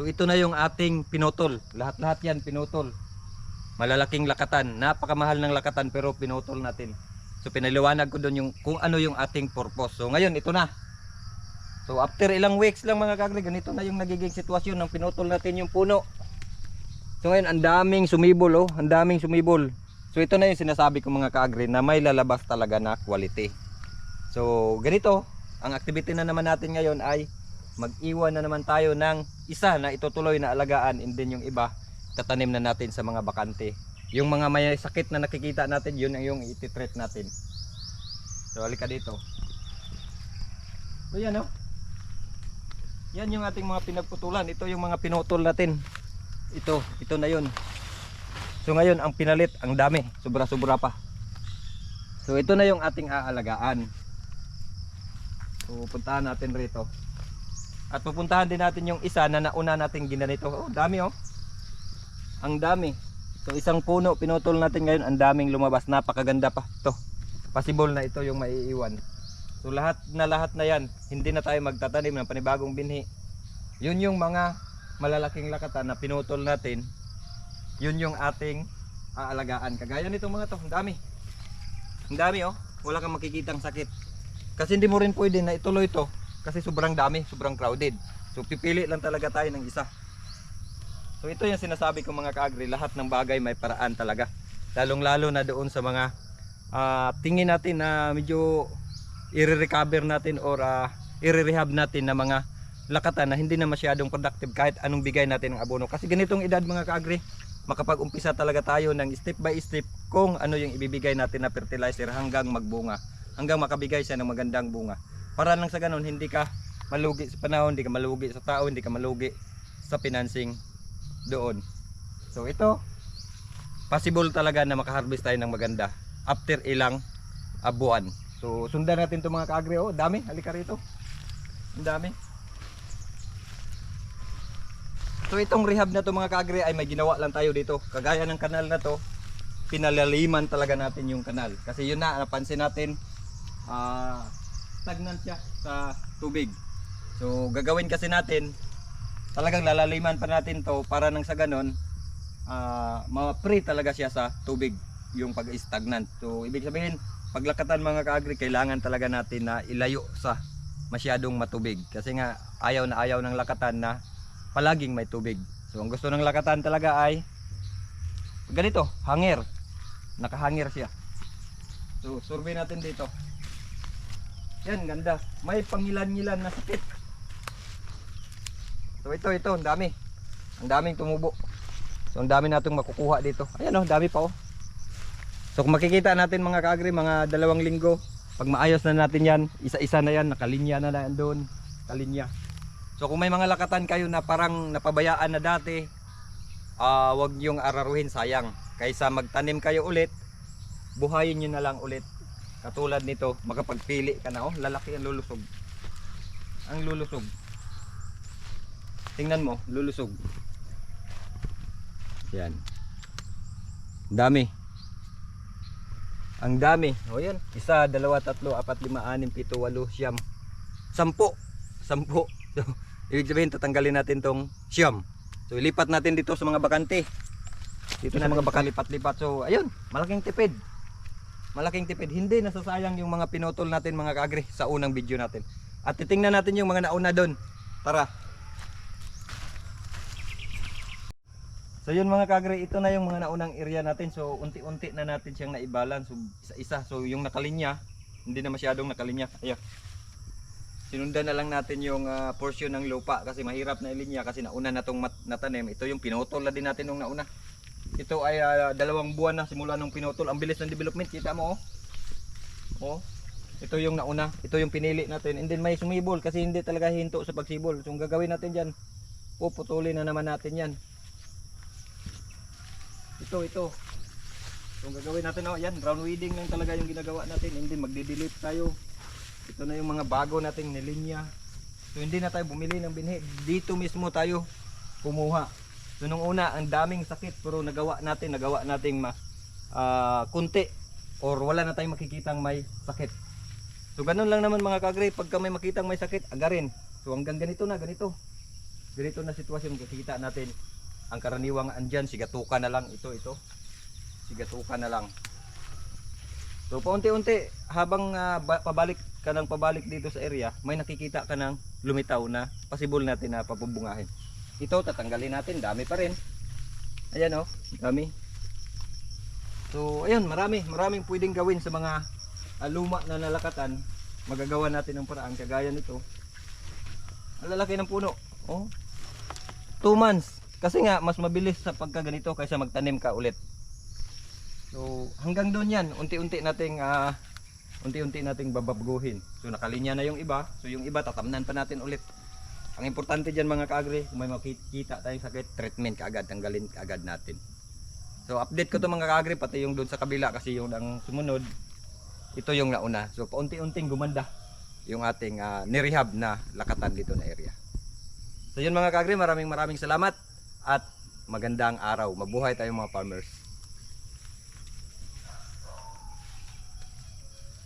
So ito na yung ating pinutol. Lahat-lahat yan pinutol. Malalaking lakatan. Napakamahal ng lakatan pero pinutol natin. So pinaliwanag ko doon yung kung ano yung ating purpose. So ngayon ito na. So after ilang weeks lang mga kagre, ganito na yung nagiging sitwasyon ng pinutol natin yung puno. So ngayon ang daming sumibol oh, ang daming sumibol. So ito na yung sinasabi ko mga kaagri na may lalabas talaga na quality. So ganito, ang activity na naman natin ngayon ay mag-iwan na naman tayo ng isa na itutuloy na alagaan and then yung iba tatanim na natin sa mga bakante. Yung mga may sakit na nakikita natin, yun ang yung ititreat natin. So halika dito. So yan oh. Yan yung ating mga pinagputulan. Ito yung mga pinutol natin. Ito, ito na yun. So ngayon ang pinalit, ang dami, sobra-sobra pa. So ito na yung ating aalagaan. So puntahan natin rito. At pupuntahan din natin yung isa na nauna nating ginanito. Oh, dami oh. Ang dami. So isang puno pinutol natin ngayon, ang daming lumabas. Napakaganda pa. To. Possible na ito yung maiiwan. So lahat na lahat na yan, hindi na tayo magtatanim ng panibagong binhi. Yun yung mga malalaking lakatan na pinutol natin. Yun yung ating aalagaan. Kagaya nitong mga to, ang dami. Ang dami oh. Wala kang makikitang sakit. Kasi hindi mo rin pwede na ituloy to kasi sobrang dami, sobrang crowded. So pipili lang talaga tayo ng isa. So ito yung sinasabi ko mga kaagri, lahat ng bagay may paraan talaga. Lalong lalo na doon sa mga ah, tingin natin na medyo i-recover natin or uh, i-rehab natin na mga lakatan na hindi na masyadong productive kahit anong bigay natin ng abono. Kasi ganitong edad mga kaagri, makapag-umpisa talaga tayo ng step by step kung ano yung ibibigay natin na fertilizer hanggang magbunga. Hanggang makabigay siya ng magandang bunga. Para lang sa ganun, hindi ka malugi sa panahon, hindi ka malugi sa tao, hindi ka malugi sa financing doon. So ito, possible talaga na makaharvest tayo ng maganda after ilang ah, buwan. So sundan natin 'tong mga kaagri. Oh, dami. Halika rito. Ang dami. So itong rehab na to mga kaagri ay may ginawa lang tayo dito. Kagaya ng kanal na to, pinalaliman talaga natin yung kanal. Kasi yun na, napansin natin, ah stagnant siya sa tubig. So gagawin kasi natin, talagang lalaliman pa natin to para nang sa ganon, ah ma-free talaga siya sa tubig yung pag-stagnant. So ibig sabihin, paglakatan mga kaagri, kailangan talaga natin na ilayo sa masyadong matubig. Kasi nga ayaw na ayaw ng lakatan na palaging may tubig. So ang gusto ng lakatan talaga ay ganito, hanger. Nakahanger siya. So survey natin dito. Yan, ganda. May pangilan-ngilan na sakit. So ito, ito, ang dami. Ang daming tumubo. So ang dami natong makukuha dito. Ayan oh, dami pa oh. So kung makikita natin mga kaagri, mga dalawang linggo, pag maayos na natin yan, isa-isa na yan, nakalinya na na doon, kalinya. So kung may mga lakatan kayo na parang napabayaan na dati, ah wag niyong araruhin sayang. Kaysa magtanim kayo ulit, buhayin niyo na lang ulit. Katulad nito, makapagpili ka na, oh, lalaki ang lulusog. Ang lulusog. Tingnan mo, lulusog. Yan. Dami. Ang dami. O yan. Isa, dalawa, tatlo, apat, lima, anim, pito, walo, siyam. Sampo. Sampo. So, ibig sabihin, tatanggalin natin tong siyam. So, ilipat natin dito sa mga bakante. Dito sa mga bakante, lipat-lipat. So, ayun, malaking tipid. Malaking tipid. Hindi nasasayang yung mga pinutol natin mga kaagri sa unang video natin. At titingnan natin yung mga nauna doon. Tara. So yun mga kagre, ito na yung mga naunang area natin. So unti-unti na natin siyang naibalance so, isa-isa. So yung nakalinya, hindi na masyadong nakalinya. Ayan. Sinundan na lang natin yung ah, portion ng lupa kasi mahirap na ilinya kasi nauna na tong mat- natanim. Ito yung pinutol na din natin nung nauna. Ito ay ah, dalawang buwan na simula nung pinutol. Ang bilis ng development, kita mo oh. Oh. Ito yung nauna, ito yung pinili natin. And then may sumibol kasi hindi talaga hinto sa pagsibol. So gagawin natin diyan, puputulin na naman natin 'yan. Ito, ito. So, gagawin natin, oh, yan, brown weeding lang talaga yung ginagawa natin. Hindi, magdi-delete tayo. Ito na yung mga bago nating nilinya. So, hindi na tayo bumili ng binhi. Dito mismo tayo kumuha. So, nung una, ang daming sakit. Pero nagawa natin, nagawa nating ma, ah, kunti. Or wala na tayong makikitang may sakit. So, ganun lang naman mga kagre. Pagka may makitang may sakit, agarin. So, hanggang ganito na, ganito. ganito na sitwasyon kikita natin ang karaniwang andyan sigatukan na lang ito ito sigatukan na lang so paunti-unti habang ba- pabalik ka ng pabalik dito sa area may nakikita ka ng lumitaw na possible natin na papabungahin ito tatanggalin natin. Dami pa rin. Ayan oh. Dami. So ayun marami. Maraming pwedeng gawin sa mga ah, luma na nalakatan. Magagawa natin ng paraan kagaya nito. Ang ng puno oh. 2 months. Kasi nga mas mabilis sa pagkaganito kaysa magtanim ka ulit. So hanggang doon yan. Unti-unti nating ah, unti-unti nating bababguhin. So nakalinya na yung iba. So yung iba tatamnan pa natin ulit ang importante dyan mga kaagri kung may makikita tayong sakit treatment kaagad tanggalin kaagad natin so update ko to mga kaagri pati yung doon sa kabila kasi yung ang sumunod ito yung nauna so paunti-unting gumanda yung ating ah, nirehab na lakatan dito na area So yun mga kagri, maraming maraming salamat at magandang araw. Mabuhay tayong mga farmers.